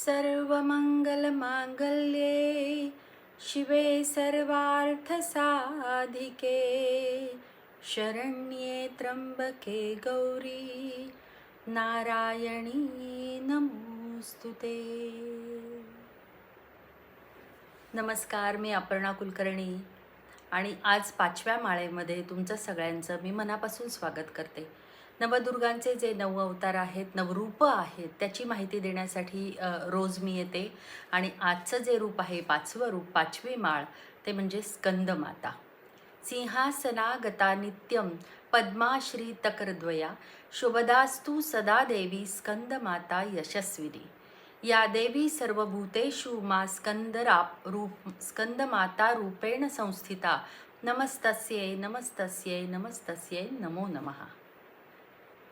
सर्वमङ्गल्ये शिवे सर्वार्थसाधिके। शरण्ये त्र्यम्बके गौरी नारायणी नमोऽस्तु ते। नमस्कार मी अपर्णा कुलकर्णी आणि आज पाचव्या माळेमध्ये तुमचं सगळ्यांचं मी मनापासून स्वागत करते. नवदुर्गांचे जे नऊ अवतार आहेत नवरूपं आहेत त्याची माहिती देण्यासाठी रोज मी येते. आणि आजचं जे रूप आहे पाचवं रूप पाचवी माळ ते म्हणजे स्कंदमाता. सिंहासनागता नित्यम पद्माश्री तकरद्वया शुभदास्तु सदा देवी स्कंदमाता यशस्विनी. या देवी सर्वभूतेषु मा स्कंदरा रूप स्कंदमाता रूपेण संस्थिता. नमस्तस्यै नमस्तस्यै नमस्तस्यै नमो नमः.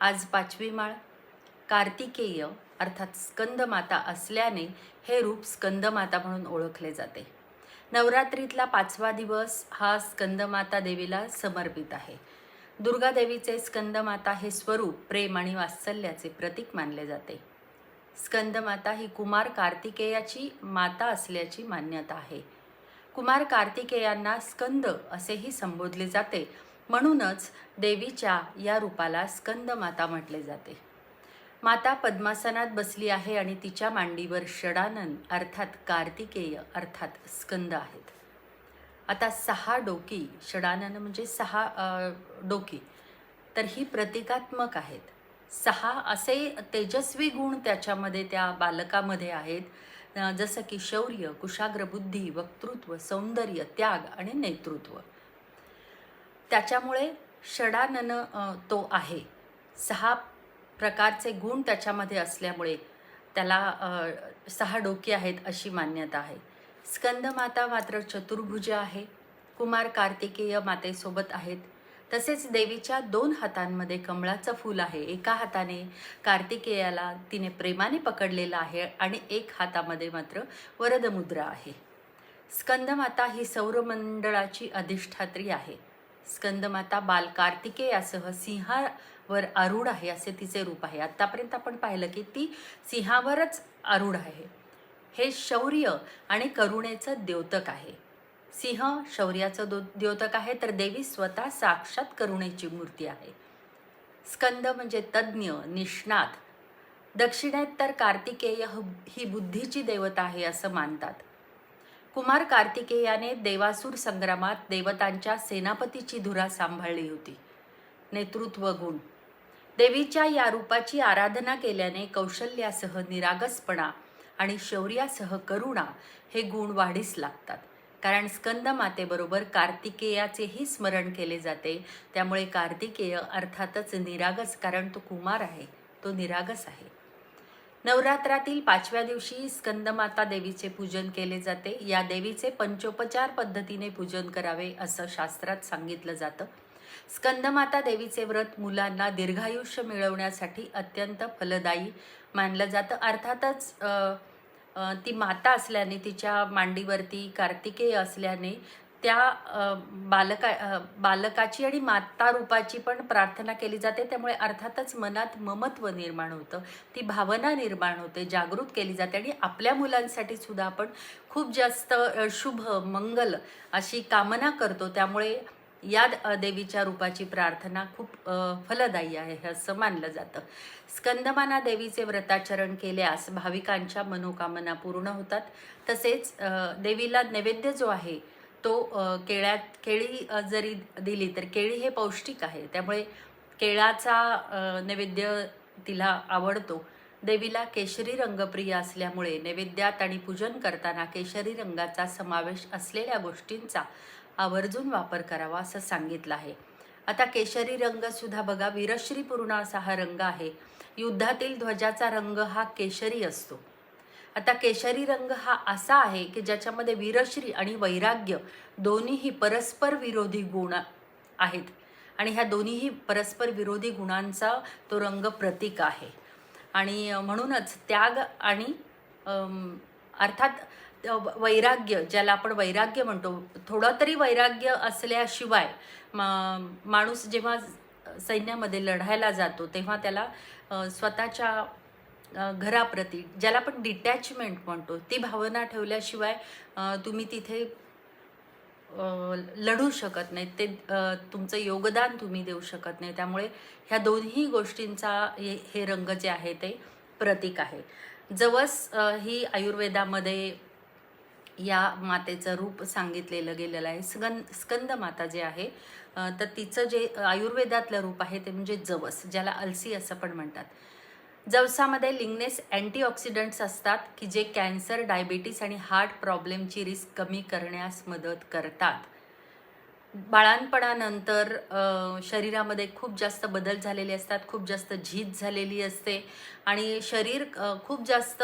आज पाचवी माळ. कार्तिकेय अर्थात स्कंदमाता असल्याने हे रूप स्कंदमाता म्हणून ओळखले जाते. नवरात्रीतला पाचवा दिवस हा स्कंदमाता देवीला समर्पित आहे. दुर्गा देवीचे स्कंदमाता हे स्वरूप प्रेम आणि वात्सल्याचे प्रतीक मानले जाते. स्कंदमाता ही कुमार कार्तिकेयाची माता असल्याची मान्यता आहे. कुमार कार्तिकेयांना स्कंद असेही संबोधले जाते. म्हणूनच देवीच्या या रूपाला स्कंद माता म्हटले जाते. माता पद्मासनात बसली आहे आणि तिच्या मांडीवर षडानन अर्थात कार्तिकेय अर्थात स्कंद आहेत. आता सहा डोकी षडानन म्हणजे सहा डोकी तर ही प्रतिकात्मक आहेत. सहा असे तेजस्वी गुण त्याच्यामध्ये त्या बालकामध्ये आहेत. जसं की शौर्य कुशाग्रबुद्धी वक्तृत्व सौंदर्य त्याग आणि नेतृत्व. त्याच्यामुळे षडानन तो आहे. सहा प्रकारचे गुण त्याच्यामध्ये असल्यामुळे त्याला सहा डोके आहेत अशी मान्यता आहे. स्कंदमाता मात्र चतुर्भुज आहे. कुमार कार्तिकेय मातेसोबत आहेत. तसेच देवीच्या दोन हातांमध्ये कमळाचं फूल आहे. एका हाताने कार्तिकेयाला तिने प्रेमाने पकडलेलं आहे आणि एक हातामध्ये मात्र वरदमुद्रा आहे. स्कंदमाता ही सौरमंडळाची अधिष्ठात्री आहे. स्कंदमाता बाल कार्तिकेयासह सिंहावर आरूढ आहे असे तिचे रूप आहे. आत्तापर्यंत आपण पाहिलं की ती सिंहावरच आरूढ आहे. हे शौर्य आणि करुणेचं द्योतक आहे. सिंह शौर्याचं दो द्योतक आहे तर देवी स्वतः साक्षात करुणेची मूर्ती आहे. स्कंद म्हणजे तज्ज्ञ निष्णात. दक्षिणेतर कार्तिकेय ही बुद्धीची देवता आहे असं मानतात. कुमार कार्तिकेयाने देवासूर संग्रामात देवतांच्या सेनापतीची धुरा सांभाळली होती. नेतृत्व गुण. देवीच्या या रूपाची आराधना केल्याने कौशल्यासह निरागसपणा आणि शौर्यासह करुणा हे गुण वाढीस लागतात. कारण स्कंद मातेबरोबर कार्तिकेयाचेही स्मरण केले जाते. त्यामुळे कार्तिकेय अर्थातच निरागस कारण तो कुमार आहे. तो निरागस आहे. नवरात्रातील पाचव्या दिवशी स्कंदमाता देवीचे पूजन केले जाते. या देवीचे पंचोपचार पद्धतीने पूजन करावे असं शास्त्रात सांगितलं जातं. स्कंदमाता देवीचे व्रत मुलांना दीर्घायुष्य मिळवण्यासाठी अत्यंत फलदायी मानलं जातं. अर्थातच ती माता असल्याने तिच्या मांडीवरती कार्तिकेय असल्याने त्या बालका बालकाची आणि माता रूपाची पण प्रार्थना केली जाते. त्यामुळे अर्थातच मनात ममत्व निर्माण होतं. ती भावना निर्माण होते जागृत केली जाते आणि आपल्या मुलांसाठी सुद्धा आपण खूप जास्त शुभ मंगल अशी कामना करतो. त्यामुळे या देवीच्या रूपाची प्रार्थना खूप फलदायी आहे असं मानलं जातं. स्कंदमाना देवीचे व्रताचरण केल्यास भाविकांच्या मनोकामना पूर्ण होतात. तसेच देवीला नैवेद्य जो आहे तो केळ्यात केळी जरी दिली तर केळी हे पौष्टिक आहे. त्यामुळे केळाचा नैवेद्य तिला आवडतो. देवीला केशरी रंगप्रिय असल्यामुळे नैवेद्यात आणि पूजन करताना केशरी रंगाचा समावेश असलेल्या गोष्टींचा आवर्जून वापर करावा असं सांगितलं आहे. आता केशरी रंगसुद्धा बघा वीरश्रीपूर्ण असा हा रंग आहे. युद्धातील ध्वजाचा रंग हा केशरी असतो. आता केशरी रंग हा असा आहे की ज्याच्यामध्ये वीरश्री आणि वैराग्य दोन्हीही परस्पर विरोधी गुण आहेत. आणि ह्या दोन्हीही परस्पर विरोधी गुणांचा तो रंग प्रतीक आहे. आणि म्हणूनच त्याग आणि अर्थात वैराग्य ज्याला आपण वैराग्य म्हणतो थोडं तरी वैराग्य असल्याशिवाय मा- माणूस जेव्हा सैन्यामध्ये लढायला जातो तेव्हा त्याला स्वतःच्या घराप्रती ज्याला आपण डिटॅचमेंट म्हणतो ती भावना ठेवल्याशिवाय तुम्ही तिथे लढू शकत नाही. ते तुमचं योगदान तुम्ही देऊ शकत नाही. त्यामुळे ह्या दोन्ही गोष्टींचा हे हे रंग जे आहे ते प्रतीक आहे. जवस ही आयुर्वेदामध्ये या मातेचं रूप सांगितलेलं गेलेलं आहे. स्कंद स्कंद माता जे आहे तर तिचं जे आयुर्वेदातलं रूप आहे ते म्हणजे जवस ज्याला अलसी असं पण म्हणतात. जवसामध्ये लिंगनेस अँटीऑक्सिडंट्स असतात की जे कॅन्सर डायबिटीस आणि हार्ट प्रॉब्लेमची रिस्क कमी करण्यास मदत करतात. बाळांपणानंतर शरीरामध्ये खूप जास्त बदल झालेले असतात खूप जास्त झीज झालेली असते आणि शरीर खूप जास्त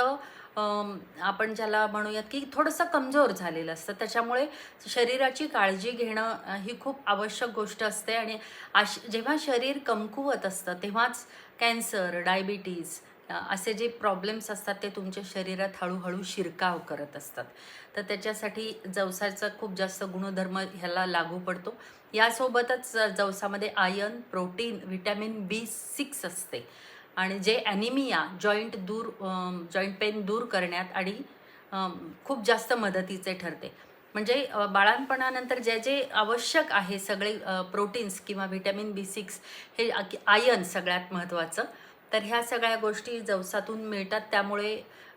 आपण ज्याला म्हणूयात की थोडंसं कमजोर झालेलं असतं. त्याच्यामुळे शरीराची काळजी घेणं ही खूप आवश्यक गोष्ट असते आणि आश जेव्हा शरीर कमकुवत असतं तेव्हाच कॅन्सर डायबिटीज असे जे प्रॉब्लेम्स असतात ते तुमच्या शरीरात हळूहळू शिरकाव करत असतात. तर त्याच्यासाठी जवसाचा खूप जास्त गुणधर्म ह्याला लागू पडतो. यासोबतच जवसामध्ये iron protein vitamin B six असते. आणि जे ॲनिमिया जॉईंट दूर जॉईंट पेन दूर करण्यात आणि खूप जास्त मदतीचे ठरते. म्हणजे बाळांपणानंतर जे जे आवश्यक आहे सगळे प्रोटीन्स किंवा व्हिटॅमिन बी सिक्स हे आयन सगळ्यात महत्त्वाचं तर ह्या सगळ्या गोष्टी जवसातून मिळतात. त्यामुळे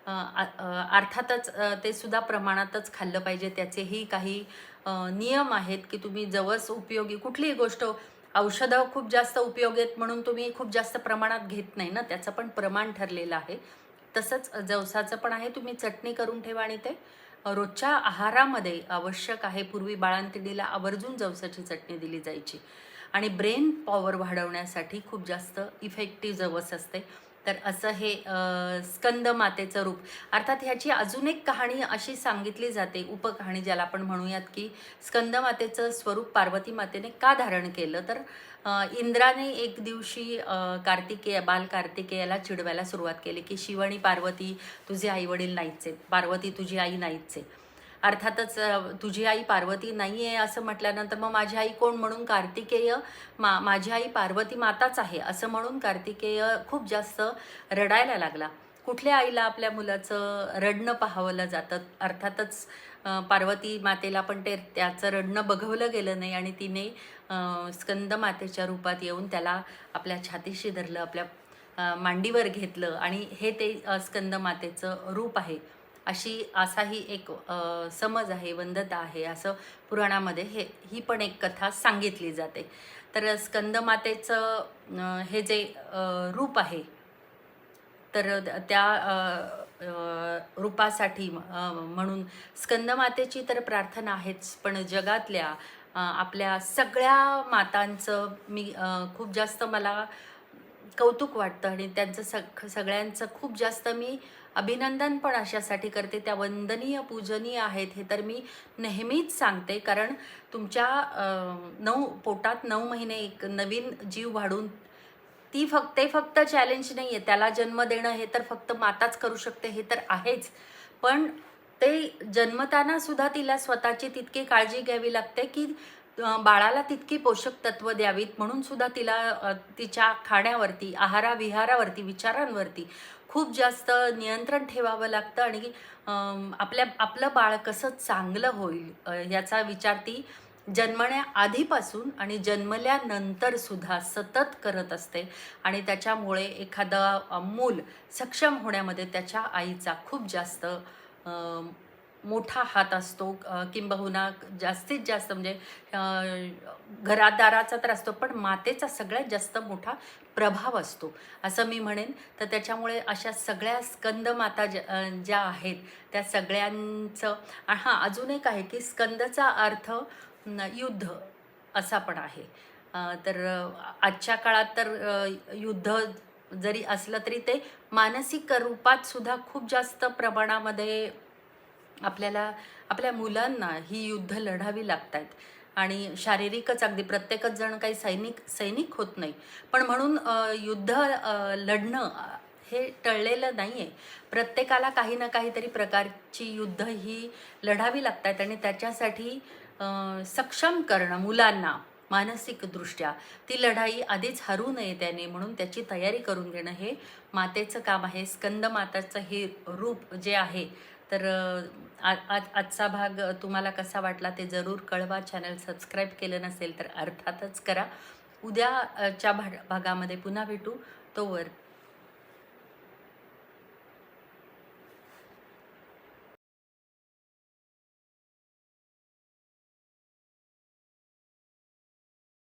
अर्थातच ते सुद्धा प्रमाणातच खाल्लं पाहिजे. त्याचेही काही नियम आहेत की तुम्ही जवस उपयोगी कुठलीही गोष्ट औषधं खूप जास्त उपयोगी आहेत म्हणून तुम्ही खूप जास्त प्रमाणात घेत नाही ना. त्याचं पण प्रमाण ठरलेलं आहे. तसंच जवसाचं पण आहे. तुम्ही चटणी करून ठेवा आणि ते रोजच्या आहारामध्ये आवश्यक आहे पूर्वी बाळांतिडीला आवर्जून जवसाची चटणी दिली जायची. आणि ब्रेन पॉवर वाढवण्यासाठी खूप जास्त इफेक्टिव्ह जवस असते. तर असं हे स्कंद मातेचं रूप. अर्थात ह्याची अजून एक कहाणी अशी सांगितली जाते उपकहाणी ज्याला आपण म्हणूयात की स्कंद मातेचं स्वरूप पार्वती मातेने का धारण केलं? तर इंद्राने एक दिवशी कार्तिकेय बाल कार्तिकेयाला चिडवायला सुरुवात केली की शिव आणि पार्वती तुझे आई वडील नाहीच आहेत पार्वती तुझी आई नाहीच आहे अर्थातच तुझी आई पार्वती नाही आहे असं म्हटल्यानंतर मग माझी आई कोण म्हणून कार्तिकेय? मा माझी आई पार्वती माताच आहे असं म्हणून कार्तिकेय खूप जास्त रडायला लागला. कुठल्या आईला आपल्या मुलाचं रडणं पाहावलं जातं? अर्थातच पार्वती मातेला पण ते त्याचं रडणं बघवलं गेलं नाही आणि तिने स्कंद मातेच्या रूपात येऊन त्याला आपल्या छातीशी धरलं आपल्या मांडीवर घेतलं आणि हे ते स्कंद मातेचं रूप आहे. अशी असाही एक समज आहे वंदता आहे असं पुराणामध्ये हे ही पण एक कथा सांगितली जाते. तर स्कंदमातेचं हे जे रूप आहे तर त्या रूपासाठी म्हणून स्कंदमातेची तर प्रार्थना आहेच पण जगातल्या आपल्या सगळ्या मातांचं मी खूप जास्त मला कौतुक वाटतं आणि त्यांचं सग सगळ्यांचं खूप जास्त मी अभिनंदन पण अशासाठी करते. त्या वंदनीय पूजनीय आहेत हे तर मी नेहमीच सांगते. कारण तुमच्या नऊ पोटात नऊ महिने एक नवीन जीव वाढून ती फक्त ते फक्त चॅलेंज नाही आहे त्याला जन्म देणं हे तर फक्त माताच करू शकते हे तर आहेच. पण ते जन्मताना सुद्धा तिला स्वतःची तितकी काळजी घ्यावी लागते की बाळाला तितकी पोषक तत्व द्यावीत. म्हणून सुद्धा तिला तिच्या खाण्यावरती आहाराविहारावरती विचारांवरती खूप जास्त नियंत्रण ठेवावं लागतं आणि आपल्या आपलं बाळ कसं चांगलं होईल याचा विचार ती जन्मण्या आधीपासून आणि जन्मल्यानंतर सुद्धा सतत करत असते. आणि त्याच्यामुळे एखादं मूल सक्षम होण्यामध्ये त्याच्या आईचा खूप जास्त मोठा हात असतो किंबहुना जास्तीत जास्त म्हणजे घरादाराचा तर असतो पण मातेचा सगळ्यात जास्त मोठा प्रभाव असतो. असं मी म्हणेन. तर त्याच्यामुळे अशा सगळ्या स्कंद माता ज्या ज्या आहेत त्या सगळ्यांचं आणि हां अजून एक आहे की स्कंदचा अर्थ युद्ध असा पण आहे. तर आजच्या काळात तर युद्ध जरी असलं तरी ते मानसिक रूपात सुद्धा खूप जास्त प्रमाणामध्ये आपल्याला आपल्या मुलांना ही युद्ध लढावी लागत आहेत आणि शारीरिकच अगदी प्रत्येकच जण काही सैनिक सैनिक होत नाही. पण म्हणून युद्ध लढणं हे टळलेलं नाही आहे प्रत्येकाला काही ना काहीतरी प्रकारची युद्ध ही लढावी लागतात आणि त्याच्यासाठी सक्षम करणं मुलांना मानसिकदृष्ट्या ती लढाई आधीच हरू नये त्याने म्हणून त्याची तयारी करून घेणं हे मातेचं काम आहे. स्कंद माताचं हे रूप जे आहे तर आ- आज आजचा भाग तुम्हाला कसा वाटला ते जरूर कळवा. चॅनल सबस्क्राईब केलं नसेल तर अर्थातच करा. उद्याच्या भा भागामध्ये पुन्हा भेटू. तोवर